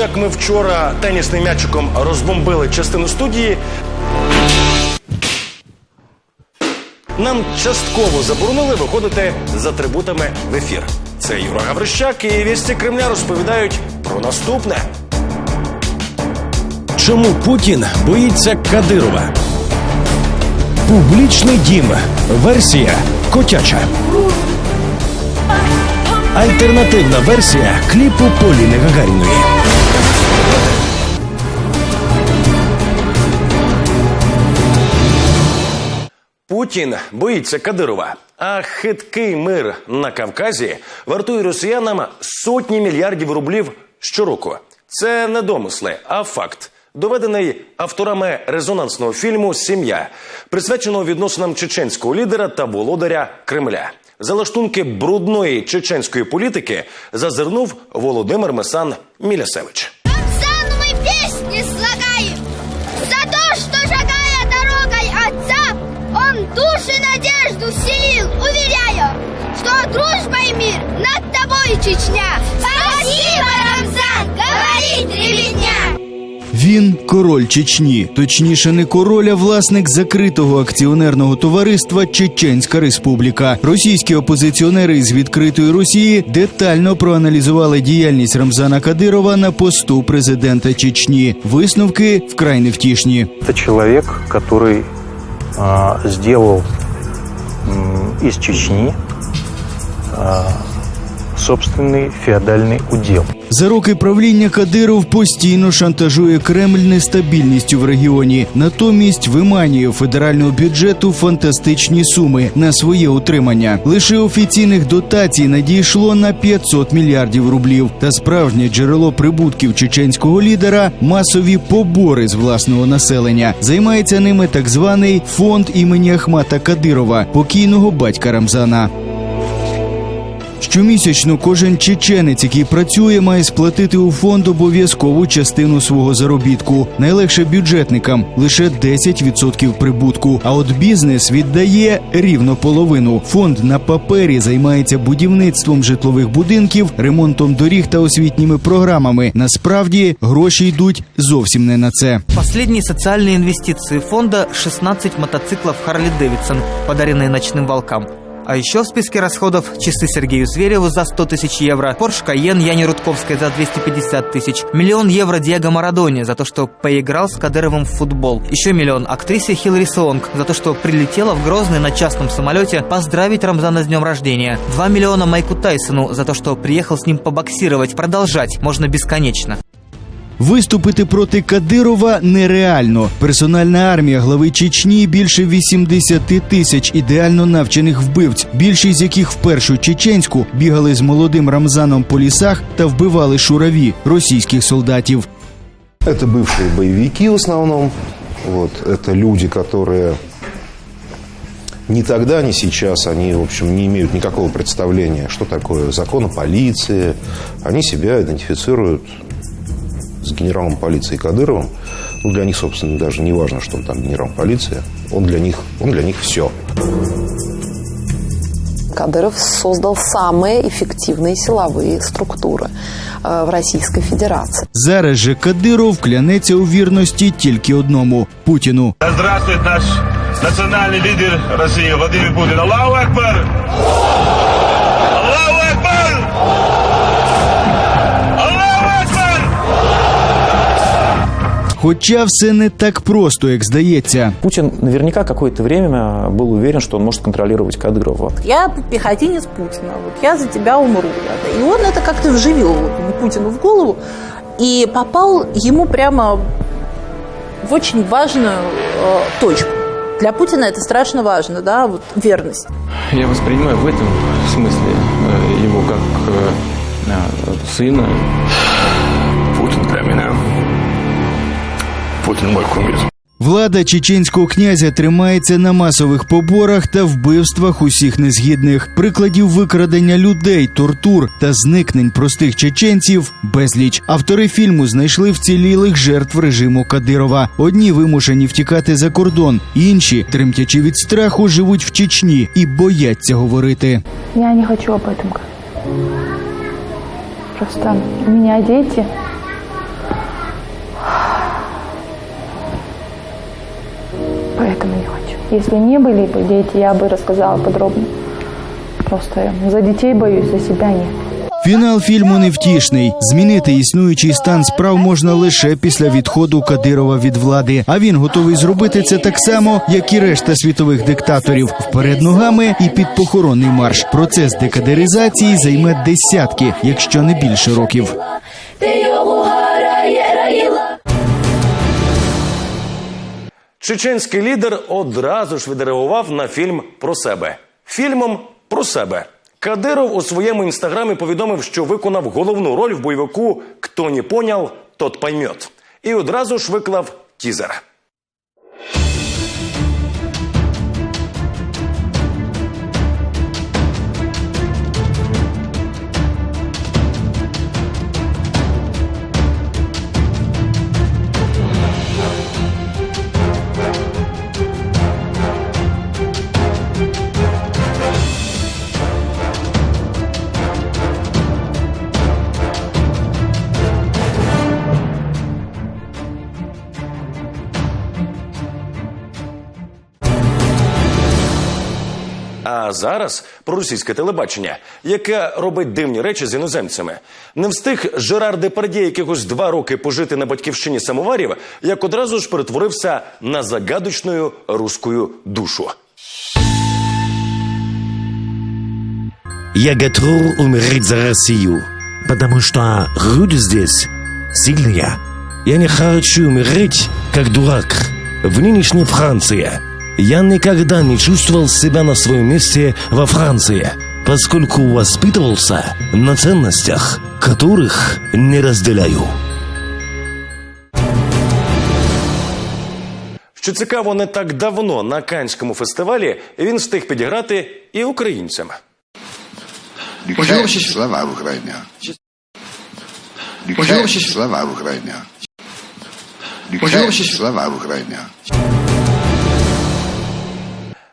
Як ми вчора тенісним м'ячиком розбомбили частину студії, нам частково заборонили виходити з атрибутами в ефір. Це Юра Гаврищак і вісті Кремля розповідають про наступне. Чому Путін боїться Кадирова? Публічний дім. Версія котяча. Альтернативна версія кліпу Поліни Гагаріної. Путін боїться Кадирова. А хиткий мир на Кавказі вартує росіянам сотні мільярдів рублів щороку. Це не домисли, а факт. Доведений авторами резонансного фільму Сім'я, присвяченого відносинам чеченського лідера та володаря Кремля. За лаштунки брудної чеченської політики зазирнув Володимир Месан Мілясевич. Чечня Спасибо, Рамзан, говорит ребятня Він король Чечні, точніше, не король, а власник закритого акціонерного товариства Чеченська Республіка. Російські опозиціонери з відкритої Росії детально проаналізували діяльність Рамзана Кадирова на посту президента Чечні. Висновки вкрай невтішні. Это человек, который а, сделал м, из Чечни а, собственный феодальный удел. За роки правління Кадиров постійно шантажує Кремль нестабільністю в регіоні. Натомість виманює федерального бюджету фантастичні суми на своє утримання. Лише офіційних дотацій надійшло на 500 мільярдів рублів. Та справжнє джерело прибутків чеченського лідера масові побори з власного населення. Займається ними так званий фонд імені Ахмата Кадирова, покійного батька Рамзана. Щомісячно кожен чеченець, який працює, має сплатити у фонд обов'язкову частину свого заробітку. Найлегше бюджетникам лише 10% прибутку. А от бізнес віддає рівно половину. Фонд на папері займається будівництвом житлових будинків, ремонтом доріг та освітніми програмами. Насправді гроші йдуть зовсім не на це. Последние социальные инвестиции фонда 16 мотоциклов Харли Дэвидсон, подаренные ночным волкам. А еще в списке расходов часы Сергею Звереву за 100 тысяч евро, Порш Каен Яне Рудковской за 250 тысяч, миллион евро Диего Марадоне за то, что поиграл с Кадыровым в футбол, еще миллион актрисе Хиллари Сонг за то, что прилетела в Грозный на частном самолете поздравить Рамзана с днем рождения, 2 миллиона Майку Тайсону за то, что приехал с ним побоксировать, продолжать можно бесконечно. Виступити проти Кадирова нереально. Персональна армія глави Чечні більше 80 тисяч ідеально навчених вбивць, більшість з яких в першу чеченську бігали з молодим Рамзаном по лісах та вбивали шураві російських солдатів. Это бывшие боевики в основном. Вот, это люди, которые ни тогда, ни сейчас, они, в общем, не имеют никакого представления, что такое закон о полиции. Они себя идентифицируют с генералом полиции Кадыровым. Ну, для них, собственно, даже не важно, что он там генерал полиции. Он для них, он для них все. Кадыров создал самые эффективные силовые структуры э, в Российской Федерации. Зараз же Кадиров клянеться у вірності тільки одному Путіну. Да здравствует наш национальный лидер России Владимир Путин. Аллаху Акбар! Хоча все не так просто, як здається. Путин наверняка какое-то время был уверен, что он может контролировать Кадырова. Я пехотинец Путина, вот я за тебя умру. И он это как-то вживил Путину в голову и попал ему прямо в очень важную э, точку. Для Путина это страшно важно, да, вот верность. Я воспринимаю в этом смысле э, его как э, э, сына. Путин мой кумир. Влада чеченського князя тримається на масових поборах та вбивствах усіх незгідних. Прикладів викрадення людей, тортур та зникнень простих чеченців безліч. Автори фільму знайшли вцілілих жертв режиму Кадирова. Одні вимушені втікати за кордон, інші, тремтячи від страху, живуть в Чечні і бояться говорити. Я не хочу об этом. Просто у меня дети, Если не были бы дети, я бы рассказала подробно. Просто за детей боюсь, за себя нет. Фінал фільму невтішний. Змінити існуючий стан справ можна лише після відходу Кадирова від влади. А він готовий зробити це так само, як і решта світових диктаторів, вперед ногами і під похоронний марш. Процес декадеризації займе десятки, якщо не більше років. Чеченський лідер одразу ж відреагував на фільм про себе. Фільмом про себе. Кадиров у своєму інстаграмі повідомив, що виконав головну роль в бойовику «Хто не поняв, тот поймет». І одразу ж виклав тізер. А зараз про російське телебачення, яке робить дивні речі з іноземцями. Не встиг Жерар Депардє якихось два роки пожити на батьківщині самоварів, як одразу ж перетворився на загадочну руську душу. Я готов умереть за Россию, потому что люди здесь сильные. Я не хочу умереть, как дурак, в нынешней Франции. Я никогда не чувствовал себя на своем месте во Франции, поскольку воспитывался на ценностях, которых не разделяю. Що цікаво, не так давно на Канському фестивалі він встиг підіграти і українцям. Слова Україні. Слова Україні. Слова Україні.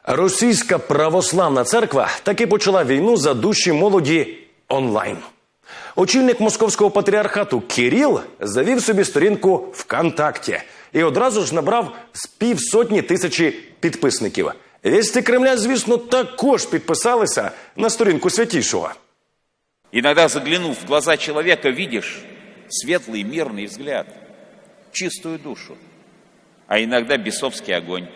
Російська православна церква таки почала війну за душі молоді онлайн. Очільник московського патріархату Кіріл завів собі сторінку ВКонтакті і одразу ж набрав з півсотні тисячі підписників. Вісті Кремля, звісно, також підписалися на сторінку святішого. Иногда заглянув в глаза человека, видишь светлый, мирный взгляд, чистую душу, а иногда бесовский огонь.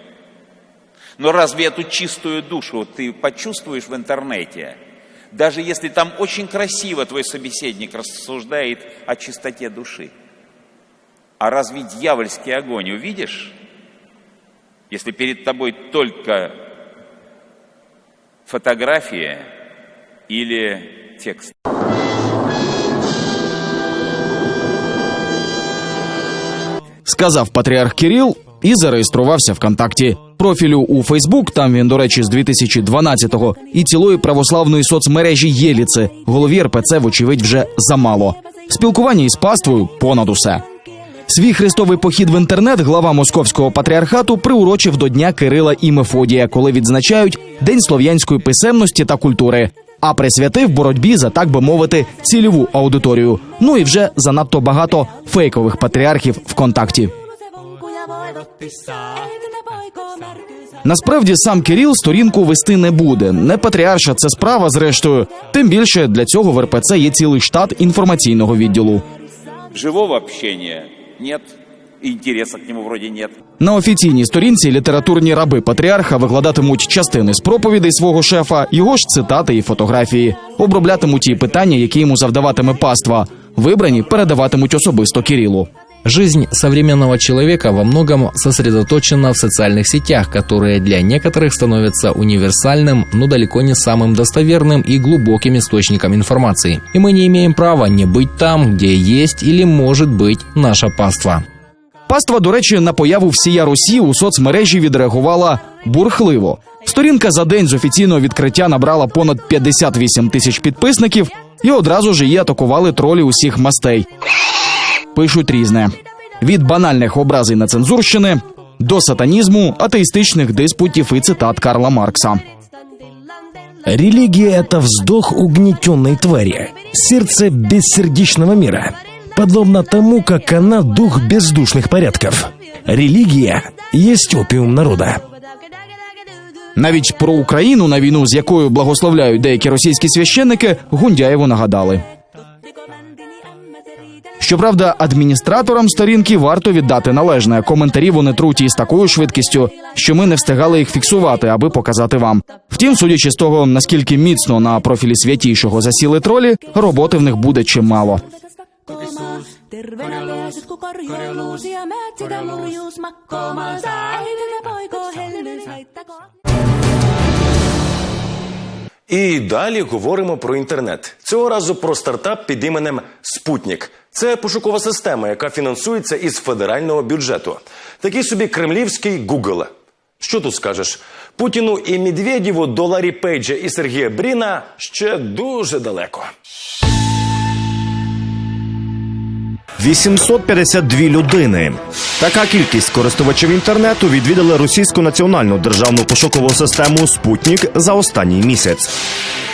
Но разве эту чистую душу ты почувствуешь в интернете, даже если там очень красиво твой собеседник рассуждает о чистоте души? А разве дьявольский огонь увидишь, если перед тобой только фотография или текст? Сказав патріарх Кіріл і зареєструвався ВКонтакті. Профілю у Фейсбук, там він, до речі, з 2012-го, і цілої православної соцмережі Єліци. Голові РПЦ, вочевидь, вже замало. Спілкування із паствою понад усе. Свій хрестовий похід в інтернет глава московського патріархату приурочив до Дня Кирила і Мефодія, коли відзначають День слов'янської писемності та культури. А присвятив боротьбі за так би мовити цільову аудиторію. Ну і вже занадто багато фейкових патріархів ВКонтакті. Насправді сам Кирил сторінку вести не буде. Не патріарша це справа, зрештою. Тим більше для цього в РПЦ є цілий штат інформаційного відділу. Живого общения нет, и интереса к нему вроде нет. На офіційній сторінці літературні раби патріарха викладатимуть частини з проповідей свого шефа, його ж цитати і фотографії. Оброблятимуть і питання, які йому завдаватиме паства. Вибрані передаватимуть особисто Кирилу. Жизнь современного человека во многом сосредоточена в социальных сетях, которые для некоторых становятся универсальным, но далеко не самым достоверным и глубоким источником информации. И мы не имеем права не быть там, где есть или может быть наша паства. Паства, до речі, на появу всія Росії у соцмережі відреагувала бурхливо. Сторінка за день з офіційного відкриття набрала понад 58 тисяч підписників, і одразу ж її атакували тролі усіх мастей. Пишуть різне: від банальних образів на цензурщини до сатанізму, атеїстичних диспутів і цитат Карла Маркса. Религия – это вздох угнетенной твари, сердце бессердечного мира, подобно тому, как она – дух бездушных порядков. Религия есть опиум народа. Навіть про Україну на війну, з якою благословляють деякі російські священники, Гундяєву нагадали. Щоправда, адміністраторам сторінки варто віддати належне. Коментарі вони труть із такою швидкістю, що ми не встигали їх фіксувати, аби показати вам. Втім, судячи з того, наскільки міцно на профілі святішого засіли тролі, роботи в них буде чимало. Terveenä І далі говоримо про інтернет. Цього разу про стартап під іменем Спутнік. Це пошукова система, яка фінансується із федерального бюджету. Такий собі кремлівський Google. Що тут скажеш? Путіну і Медведєву до Ларі Пейджа і Сергія Бріна ще дуже далеко. 852 людини. Така кількість користувачів інтернету відвідали російську національну державну пошукову систему Спутнік за останній місяць.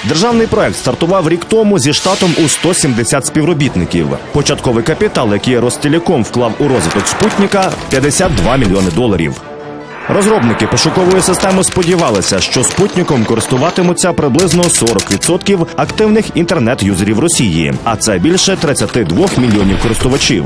Державний проект стартував рік тому зі штатом у 170 співробітників. Початковий капітал, який Ростелеком вклав у розвиток Спутніка, 52 мільйони доларів. Розробники пошукової системи сподівалися, що спутником користуватимуться приблизно 40% активних інтернет-юзерів Росії, а це більше 32 мільйонів користувачів.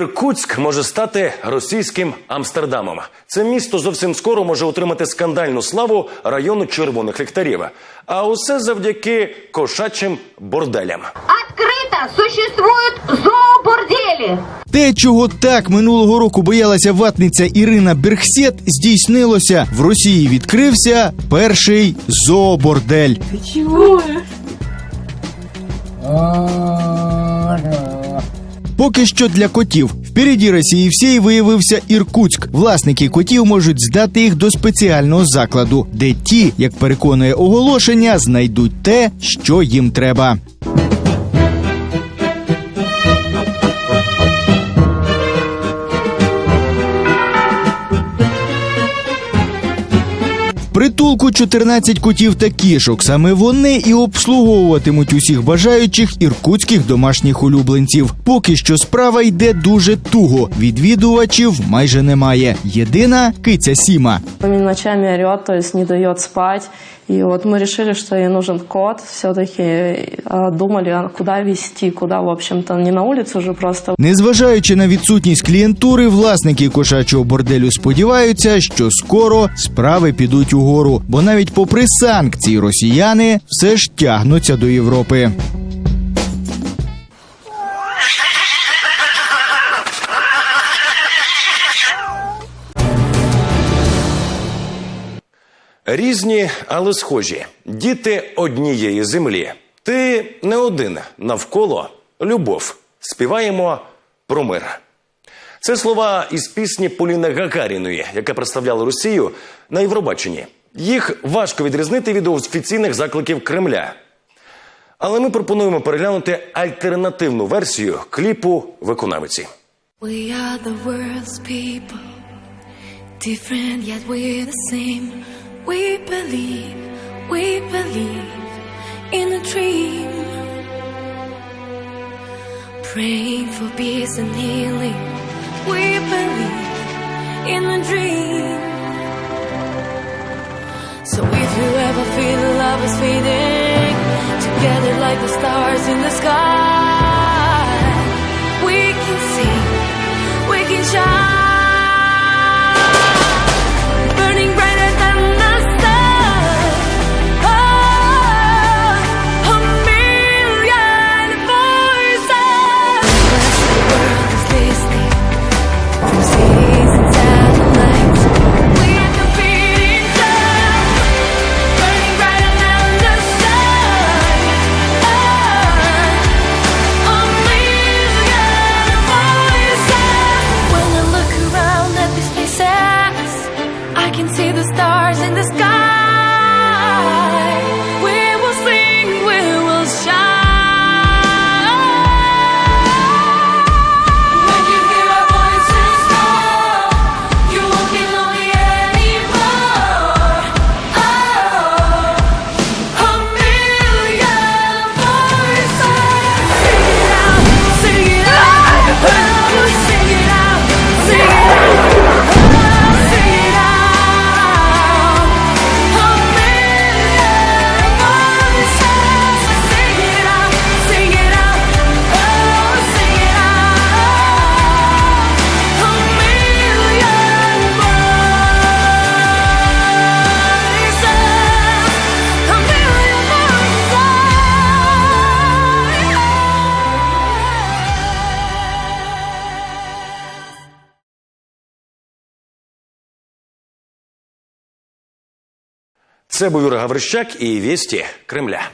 Іркутськ може стати російським Амстердамом. Це місто зовсім скоро може отримати скандальну славу району червоних ліхтарів. А усе завдяки кошачим борделям. Открыто существуют зообордели. Те, чого так минулого року боялася ватниця Ірина Бергсет, здійснилося. В Росії відкрився перший зообордель. Чего? Поки що для котів. Впереді Росії всієї виявився Іркутськ. Власники котів можуть здати їх до спеціального закладу, де ті, як переконує оголошення, знайдуть те, що їм треба. Притулку 14 котів та кішок. Саме вони і обслуговуватимуть усіх бажаючих іркутських домашніх улюбленців. Поки що справа йде дуже туго. Відвідувачів майже немає. Єдина киця Сіма. Ночами орет, то есть не дає спать. И вот мы решили, что ей нужен кот. Все-таки э, думали, куда вести, куда, в общем-то, не на улицу же просто. Незважаючи на відсутність клієнтури, власники кошачого борделю сподіваються, що скоро справи підуть угору, бо навіть попри санкції росіяни все ж тягнуться до Європи. Різні, але схожі. Діти однієї землі. Ти не один навколо любов. Співаємо про мир. Це слова із пісні Поліни Гагаріної, яка представляла Росію на Євробаченні. Їх важко відрізнити від офіційних закликів Кремля. Але ми пропонуємо переглянути альтернативну версію кліпу виконавиці. We are the world's people, different yet we're the same. We believe, we believe in a dream. Praying for peace and healing. We believe in a dream. So if you ever feel love is fading, together like the stars in the sky, Це був Юра Гаврищак і вісті Кремля.